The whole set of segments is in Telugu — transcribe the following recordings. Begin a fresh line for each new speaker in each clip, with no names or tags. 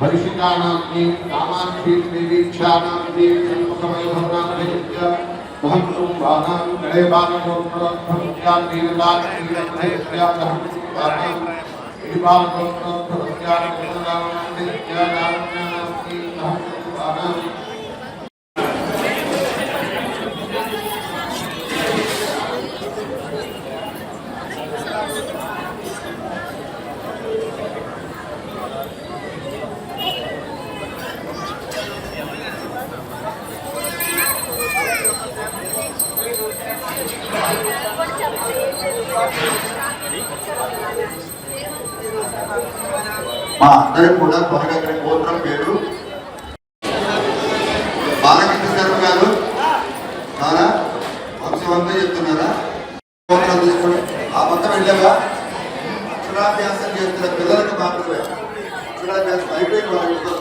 हर्षिकाणां नीं कामाक्षीं निरीक्षाणां नीं कल्पकमयभवनामभिज्ञ महत्कुम्भानां गणेबालगोत्रभवत्यां नीलदाननीलमहेश्वर्यादहं कृपालगोत्रभवत्यां कृपदानन्दित्यानां
మా అందరూ కూడా త్వరగా గోత్రం పేరు. బాలకృష్ణ శర్మ గారు చాలా వంశవంతం చెప్తున్నారా? గోత్రం తీసుకొని ఆ పక్కన వెళ్ళావా? అక్షరాభ్యాసం చేస్తున్న పిల్లలకు మాత్రమే. అక్షరాభ్యాసం అయిపోయిన వాళ్ళకి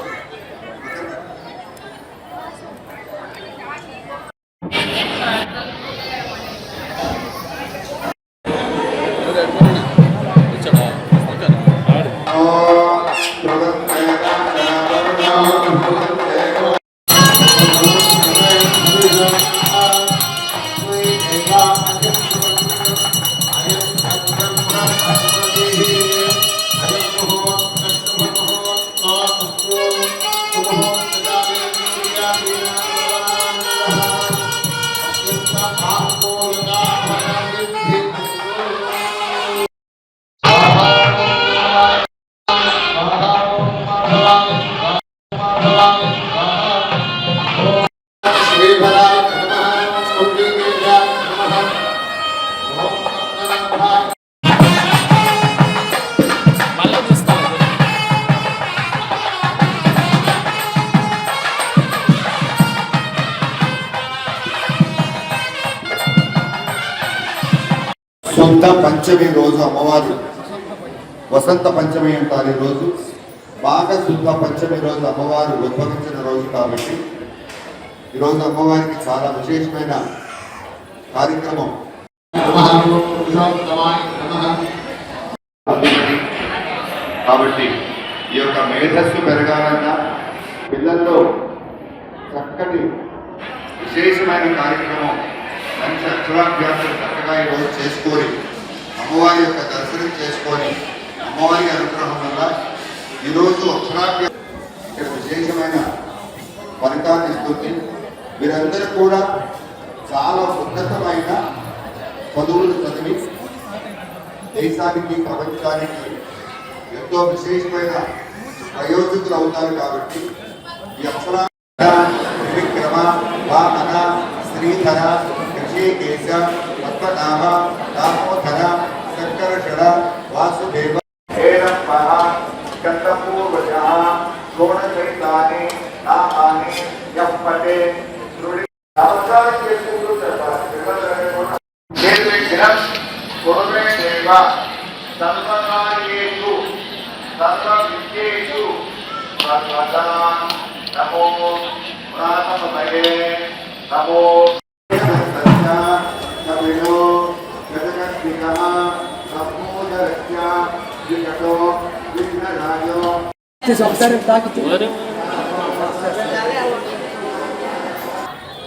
సొంత పంచమి రోజు అమ్మవారు. వసంత పంచమి అంటారు ఈరోజు రోజు. బాగా శుద్ధ పంచమి రోజు అమ్మవారు ఉద్భవించిన రోజు కాబట్టి ఈరోజు అమ్మవారికి చాలా విశేషమైన కార్యక్రమం. కాబట్టి ఈ యొక్క మేధస్సు పెరగాలన్నా పిల్లల్లో చక్కటి విశేషమైన కార్యక్రమం మంచి అక్షరాభ్యాసం చక్కగా ఈరోజు చేసుకొని అమ్మవారి యొక్క దర్శనం చేసుకొని అమ్మవారి అనుగ్రహం వల్ల ఈరోజు అక్షరాభ్యాసం విశేషమైన ఫలితాన్ని ఇస్తుంది. వీరందరూ కూడా చాలా ఉన్నతమైన చదువులు చదివి దేశానికి ప్రపంచానికి ఎంతో విశేషమైన ప్రయోజకులు అవుతారు కాబట్టి ఈ అక్షరా విక్రమ వామన శ్రీధర ఋషికేశ పద్మనాభ దామోదర శంకరషడ వాసుదేవ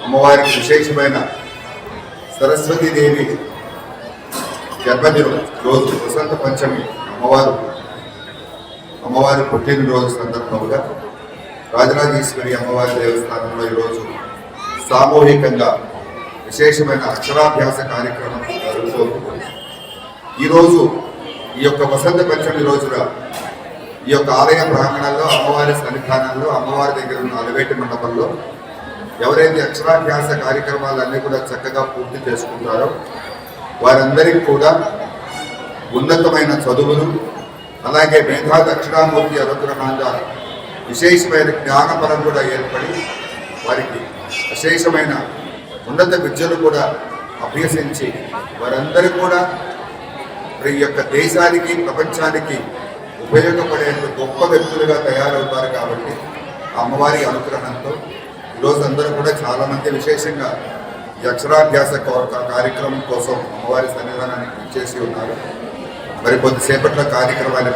అమ్మవారికి విశేషమైన సరస్వతి దేవి జన్మదినం రోజు వసంత పంచమి అమ్మవారు అమ్మవారి పుట్టినరోజు సందర్భంగా రాజరాజేశ్వరి అమ్మవారి దేవస్థానంలో ఈరోజు సామూహికంగా విశేషమైన అక్షరాభ్యాస కార్యక్రమం జరుగుతోంది. ఈరోజు ఈ యొక్క వసంత పంచమి రోజున ఈ యొక్క ఆలయ ప్రాంగణంలో అమ్మవారి సన్నిధానంలో అమ్మవారి దగ్గర ఉన్న అలవేటి మండపంలో ఎవరైతే అక్షరాభ్యాస కార్యక్రమాలన్నీ కూడా చక్కగా పూర్తి చేసుకుంటారో వారందరికీ కూడా ఉన్నతమైన చదువులు అలాగే మేధా దక్షిణామూర్తి అనుగ్రహంగా విశేషమైన జ్ఞానపరం కూడా ఏర్పడి వారికి విశేషమైన ఉన్నత విద్యను కూడా అభ్యసించి వారందరూ కూడా ఈ యొక్క దేశానికి ప్రపంచానికి ఉపయోగపడే గొప్ప వ్యక్తులుగా తయారవుతారు కాబట్టి ఆ అమ్మవారి అనుగ్రహంతో ఈరోజు అందరూ కూడా చాలామంది విశేషంగా ఈ అక్షరాభ్యాస కార్యక్రమం కోసం అమ్మవారి సన్నిధానానికి చేసి ఉన్నారు. మరి కొద్దిసేపట్లో కార్యక్రమాన్ని